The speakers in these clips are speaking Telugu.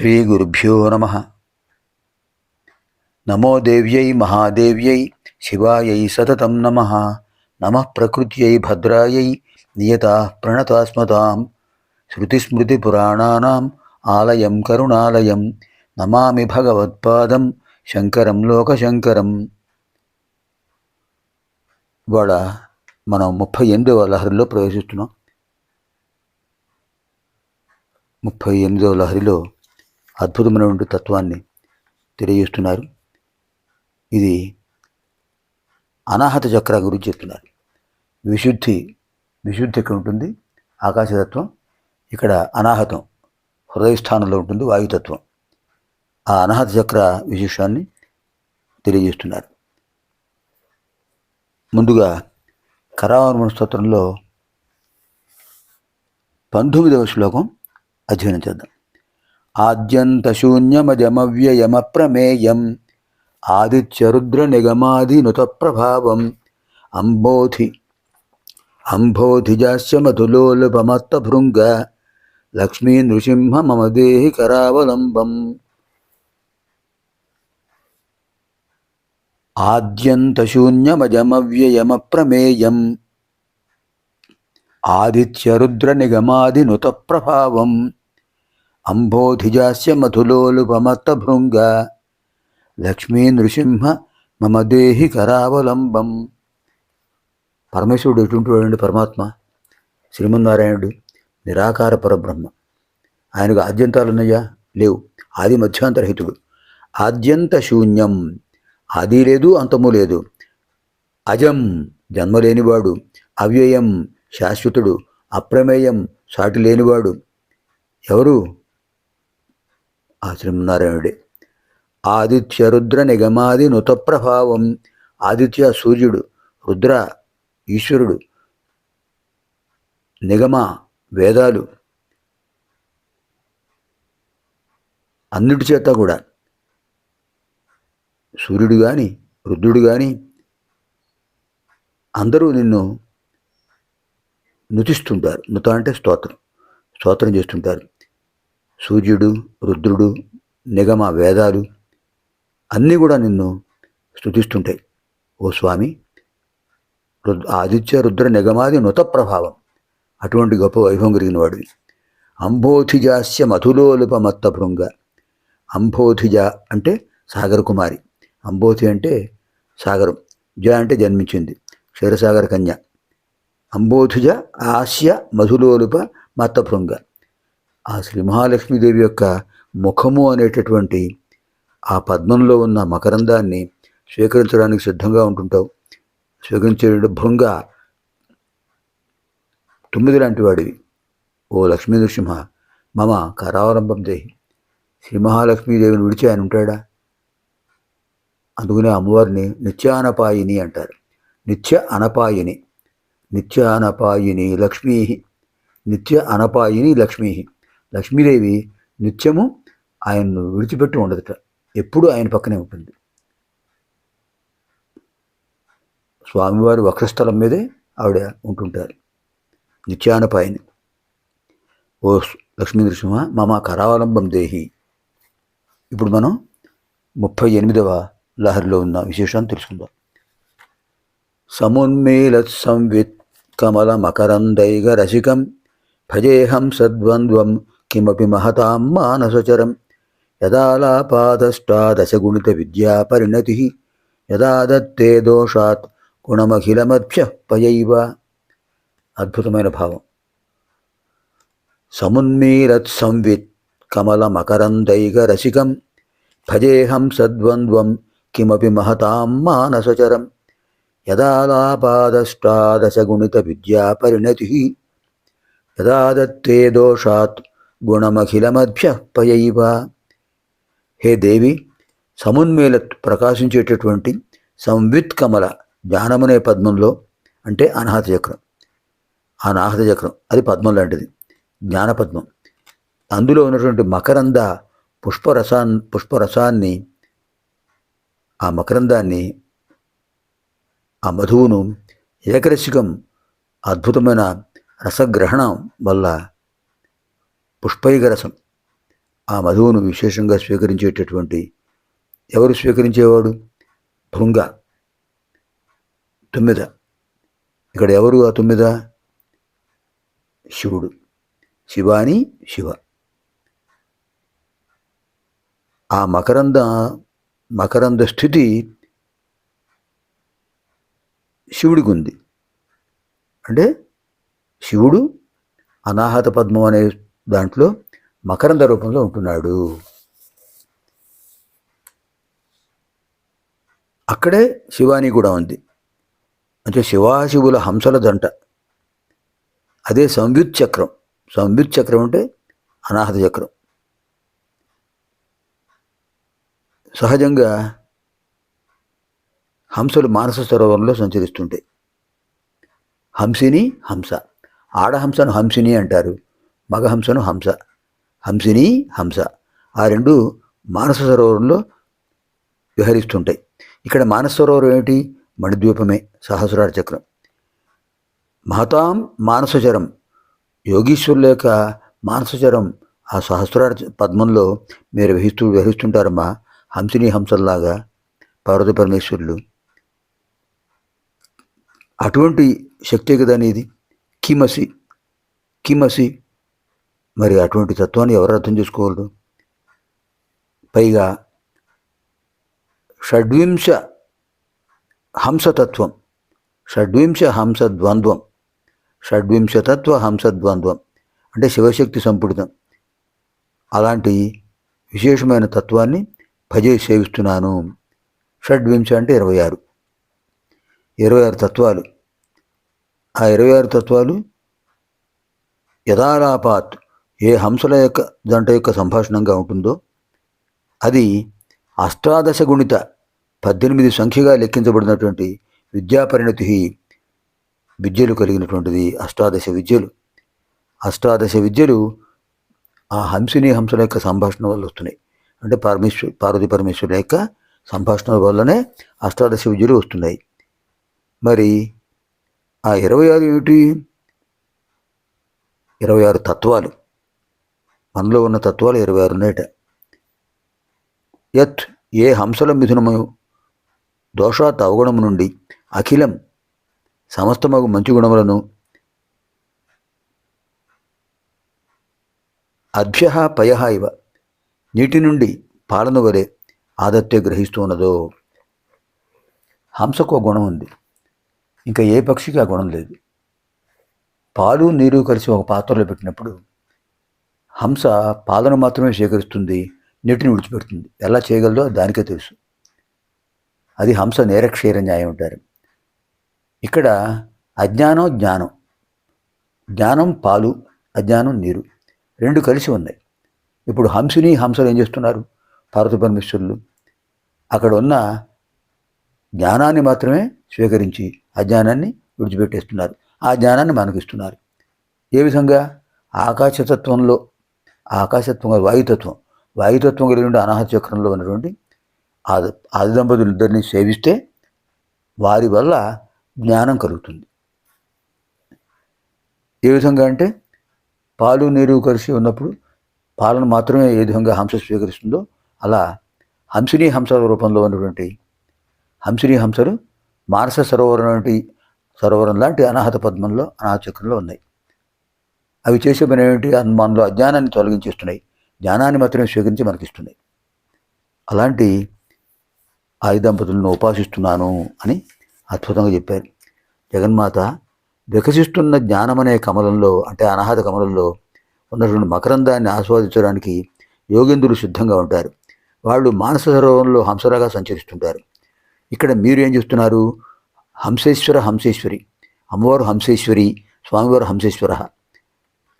శ్రీగురుభ్యో నమ. నమో దేవ్యై మహాదేవ్యై శివాయై సతతం నమ. నమ ప్రకృత్యై భద్రాయై నియతా ప్రణతాస్మతాం. శృతిస్మృతిపురాణానాం ఆలయం కరుణాలయం. నమామి భగవత్పాదం శంకరం లోకశంకరం. ఇవాళ మనం ముప్పై ఎనిమిదవ లహరిలో ప్రవేశిస్తున్నాం. ముప్పై ఎనిమిదవ లహరిలో అద్భుతమైనటువంటి తత్వాన్ని తెలియజేస్తున్నారు. ఇది అనాహత చక్ర గురించి చెప్తున్నారు. విశుద్ధి విశుద్ధి ఇక్కడ ఉంటుంది? ఆకాశతత్వం. ఇక్కడ అనాహతం హృదయస్థానంలో ఉంటుంది వాయుతత్వం. ఆ అనాహత చక్ర విశేషాన్ని తెలియజేస్తున్నారు. ముందుగా కరావరమణ స్తోత్రంలో పంతొమ్మిదవ శ్లోకం అధ్యయనం చేద్దాం. ఆద్యంతశూన్యమజమవ్యయమప్రమేయం శూన్యమజమవ్యయమ ప్రభావం అంబోధి అంబోధిజాస్య లక్ష్మీ నృసింహ మమ దేహి కరావలంబం ఆద్యంతశూన్యమజమవ్యయమప్రమేయం ప్రమేయం ప్రభావం అంబోధిజాస్య మధులోలుపమత్త భృంగ లక్ష్మీ నృసింహ మమ దేహి కరావలంబం పరమేశ్వరుడు ఎటువంటి వాడండి? పరమాత్మ. శ్రీమన్నారాయణుడు నిరాకార పరబ్రహ్మ. ఆయనకు ఆద్యంతాలు ఉన్నాయా లేవు. ఆది మధ్యాంతరహితుడు ఆద్యంత శూన్యం. ఆది లేదు అంతము లేదు. అజం జన్మ లేనివాడు అవ్యయం శాశ్వతుడు. అప్రమేయం సాటి లేనివాడు ఎవరు? ఆ శ్రీమన్నారాయణుడే ఆదిత్య రుద్ర నిగమాది నుతప్రభావం ఆదిత్య సూర్యుడు రుద్ర ఈశ్వరుడు నిగమ వేదాలు అన్నిటి చేత కూడా. సూర్యుడు కానీ రుద్రుడు కానీ అందరూ నిన్ను నుతిస్తుంటారు. నుత అంటే స్తోత్రం. స్తోత్రం చేస్తుంటారు. సూర్యుడు రుద్రుడు నిగమ వేదాలు అన్నీ కూడా నిన్ను స్థుతిస్తుంటాయి ఓ స్వామి రుద్ ఆదిత్య రుద్ర నిగమాది నుత ప్రభావం. అటువంటి గొప్ప వైభవం కలిగిన వాడివి. అంబోధిజాస్య మధులోలుపమత్త భృంగ. అంబోధిజ అంటే సాగర కుమారి. అంబోధి అంటే సాగరం. జ అంటే జన్మించింది. క్షీరసాగర కన్య. అంబోధుజ ఆస్య మధులోలుప మత్తభృంగ ఆ శ్రీ మహాలక్ష్మీదేవి యొక్క ముఖము అనేటటువంటి ఆ పద్మంలో ఉన్న మకరందాన్ని స్వీకరించడానికి సిద్ధంగా ఉంటుంటావు. స్వీకరించే భృంగ తొమ్మిది లాంటి వాడివి. ఓ లక్ష్మీ నృసింహ మమ కరావలంబం దేహి శ్రీ మహాలక్ష్మీదేవిని విడిచి ఆయన ఉంటాడా? అందుకనే అమ్మవారిని నిత్యానపాయిని అంటారు. నిత్య అనపాయిని. నిత్య అనపాయిని లక్ష్మీ నిత్య అనపాయిని లక్ష్మీ లక్ష్మీదేవి నిత్యము ఆయన్ను విడిచిపెట్టి ఉండదుట. ఎప్పుడు ఆయన పక్కనే ఉంటుంది. స్వామివారి వక్షస్థలం మీదే ఆవిడ ఉంటుంటారు. నిత్యానపాయిని. ఓ లక్ష్మీ నృసింహ మమ కరావలంబం దేహి. ఇప్పుడు మనం ముప్పై ఎనిమిదవ లహరిలో ఉన్న విశేషాన్ని తెలుసుకుందాం. సమున్మీలత్ సంవిత్ కమల మకరందైగ రసికం భజేహం సద్వంద్వం కిమపి మహతాం మానసచరం యదాలాపాదష్టాదశగుణిత విద్యా పరిణతి యదా దత్తే దోషాత్ గుణమఖిలమధ్య పయైవ అద్భుతమైన భావం సమున్మీరత్ సంవిత్ కమలమకరందైక రసికం భజేహం సద్వంద్వం కిమపి మహతాం మానసచరం యదాలాపాదష్టాదశగుణిత విద్యా పరిణతి యదా దత్తే దోషాత్ గుణమఖిలమధ్య పయైవ హే దేవి సమున్మేల ప్రకాశించేటటువంటి సంవిత్ కమల జ్ఞానమనే పద్మంలో అంటే అనాహత చక్రం. ఆ నాహత చక్రం అది పద్మం లాంటిది జ్ఞానపద్మం. అందులో ఉన్నటువంటి మకరంద పుష్పరసాన్ పుష్పరసాన్ని ఆ మకరందాన్ని ఆ మధువును ఏకరసికం అద్భుతమైన రసగ్రహణం వల్ల పుష్పైక రసం ఆ మధువును విశేషంగా స్వీకరించేటటువంటి ఎవరు స్వీకరించేవాడు? భృంగ. తుమ్మిద. ఇక్కడ ఎవరు ఆ తుమ్మిద? శివుడు. శివాని శివ. ఆ మకరంద మకరంద స్థితి శివుడికి ఉంది అంటే శివుడు అనాహత పద్మం అనే దాంట్లో మకరంద రూపంలో ఉంటున్నాడు. అక్కడే శివాని కూడా ఉంది. అంటే శివాశివుల హంసల దంట. అదే సంయుత్ చక్రం. సంయుత్ చక్రం అంటే అనాహత చక్రం. సహజంగా హంసలు మానస సరోవరంలో సంచరిస్తుంటాయి. హంసిని హంస. ఆడహంసను హంసిని అంటారు. మగ హంసను హంస హంసిని హంస. ఆ రెండు మానస సరోవరంలో విహరిస్తుంటాయి ఇక్కడ మానస సరోవరం ఏమిటి? మణిద్వీపమే సహస్రార చక్రం. మహతాం మానసచరం యోగీశ్వరుల యొక్క మానసచరం ఆ సహస్రార పద్మంలో మీరు వహిస్తూ విహరిస్తుంటారమ్మా హంసిని హంసల్లాగా పార్వతి పరమేశ్వరులు. అటువంటి శక్తి కదా అనేది కిమసి కిమసి మరి అటువంటి తత్వాన్ని ఎవరు అర్థం చేసుకోగలరు? పైగా షడ్వింశ హంసతత్వం షడ్వింశ హంసద్వంద్వం షడ్వింశతత్వ హంస ద్వంద్వం అంటే శివశక్తి సంపుటితం అలాంటి విశేషమైన తత్వాన్ని భజే సేవిస్తున్నాను. షడ్వింశ అంటే ఇరవై ఆరు. ఇరవై ఆరు తత్వాలు. ఆ ఇరవై ఆరు తత్వాలు యథాలాపాత్ ఏ హంసల యొక్క జంట యొక్క సంభాషణంగా ఉంటుందో అది అష్టాదశ గుణిత పద్దెనిమిది సంఖ్యగా లెక్కించబడినటువంటి విద్యాపరిణతి విద్యలు కలిగినటువంటిది అష్టాదశ విద్యలు. అష్టాదశ విద్యలు ఆ హంసిని హంసల యొక్క సంభాషణ వల్ల వస్తున్నాయి. అంటే పరమేశ్వర్ పార్వతి పరమేశ్వరుల యొక్క సంభాషణ వల్లనే అష్టాదశ విద్యలు వస్తున్నాయి. మరి ఆ ఇరవై ఆరు ఏమిటి? ఇరవై ఆరు తత్వాలు. మనలో ఉన్న తత్వాలు ఇరవై ఆరు ఉన్నాయట యత్ ఏ హంసల మిథునము దోషాత్ అవగుణము నుండి అఖిలం సమస్తమగు మంచి గుణములను అభ్య పయ ఇవ నీటి నుండి పాలన వలె ఆదత్య గ్రహిస్తూ ఉన్నదో హంసకు ఒక గుణం ఉంది. ఇంకా ఏ పక్షికి ఆ గుణం లేదు. పాలు నీరు కలిసి ఒక పాత్రలో పెట్టినప్పుడు హంస పాలను మాత్రమే సేకరిస్తుంది నీటిని విడిచిపెడుతుంది. ఎలా చేయగలదో దానికే తెలుసు. అది హంస నేరక్షీర న్యాయం అంటారు. ఇక్కడ అజ్ఞానం జ్ఞానం. జ్ఞానం పాలు అజ్ఞానం నీరు రెండు కలిసి ఉన్నాయి. ఇప్పుడు హంసుని హంసలు ఏం చేస్తున్నారు? పార్వతి పరమేశ్వరులు. అక్కడ ఉన్న జ్ఞానాన్ని మాత్రమే స్వీకరించి అజ్ఞానాన్ని విడిచిపెట్టేస్తున్నారు. ఆ జ్ఞానాన్ని మనకిస్తున్నారు. ఏ విధంగా? ఆకాశతత్వంలో ఆకాశత్వం వాయుతత్వం వాయుతత్వం కలిగిన అనాహత చక్రంలో ఉన్నటువంటి ఆది ఆది దంపతులు ఇద్దరిని సేవిస్తే వారి వల్ల జ్ఞానం కలుగుతుంది. ఏ విధంగా అంటే పాలు నీరు కలిసి ఉన్నప్పుడు పాలను మాత్రమే ఏ విధంగా హంస స్వీకరిస్తుందో అలా హంసిని హంస రూపంలో ఉన్నటువంటి హంసిని హంసలు మానస సరోవరం వంటి సరోవరం లాంటి అనాహత పద్మంలో అనాహత చక్రంలో ఉన్నాయి. అవి చేసే పని ఏమిటి? మనలో అజ్ఞానాన్ని తొలగించేస్తున్నాయి. జ్ఞానాన్ని మాత్రమే స్వీకరించి మనకిస్తున్నాయి. అలాంటి ఆది దంపతులను ఉపాసిస్తున్నాను అని అద్భుతంగా చెప్పారు. జగన్మాత వికసిస్తున్న జ్ఞానమనే కమలంలో అంటే అనాహత కమలంలో ఉన్నటువంటి మకరందాన్ని ఆస్వాదించడానికి యోగేంద్రులు సిద్ధంగా ఉంటారు. వాళ్ళు మానస సరోవరంలో హంసరాగా సంచరిస్తుంటారు. ఇక్కడ మీరు ఏం చేస్తున్నారు హంసేశ్వర హంసేశ్వరి. అమ్మవారు హంసేశ్వరి స్వామివారు హంసేశ్వర.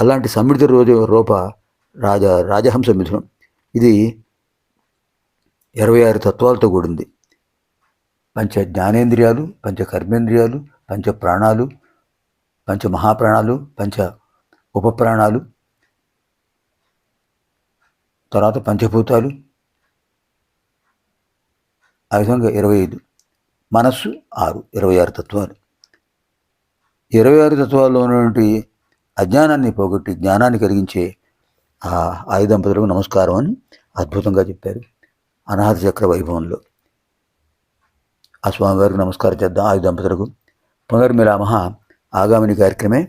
అలాంటి సమృద్ధి రోజు రూప రాజ రాజహంస మిథునం. ఇది ఇరవై ఆరు తత్వాలతో కూడింది. పంచ జ్ఞానేంద్రియాలు పంచ కర్మేంద్రియాలు పంచ ప్రాణాలు పంచ మహాప్రాణాలు పంచ ఉపప్రాణాలు తర్వాత పంచభూతాలు ఆ విధంగా ఇరవై ఐదు. మనస్సు ఆరు ఇరవై ఆరు తత్వాలు. ఇరవై ఆరు తత్వాల్లో ఉన్నటువంటి అజ్ఞానాన్ని పోగొట్టి జ్ఞానాన్ని కలిగించే ఆ ఆయుధ దంపతులకు నమస్కారం అని అద్భుతంగా చెప్పారు. అనాథ చక్ర వైభవంలో. ఆ స్వామివారికి నమస్కారం చేద్దాం ఆయుధ దంపతులకు పునర్మిలామ ఆగామిని కార్యక్రమే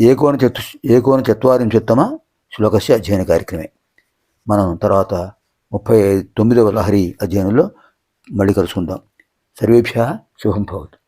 ఏకోన చతు ఏకోన చత్వారింశత్తమ శ్లోకస్య అధ్యయన కార్యక్రమే. మనం తర్వాత ముప్పై తొమ్మిదవ లహరి అధ్యయనంలో మళ్ళీ కలుసుకుందాం. సర్వేభ్య శుభం భవతు.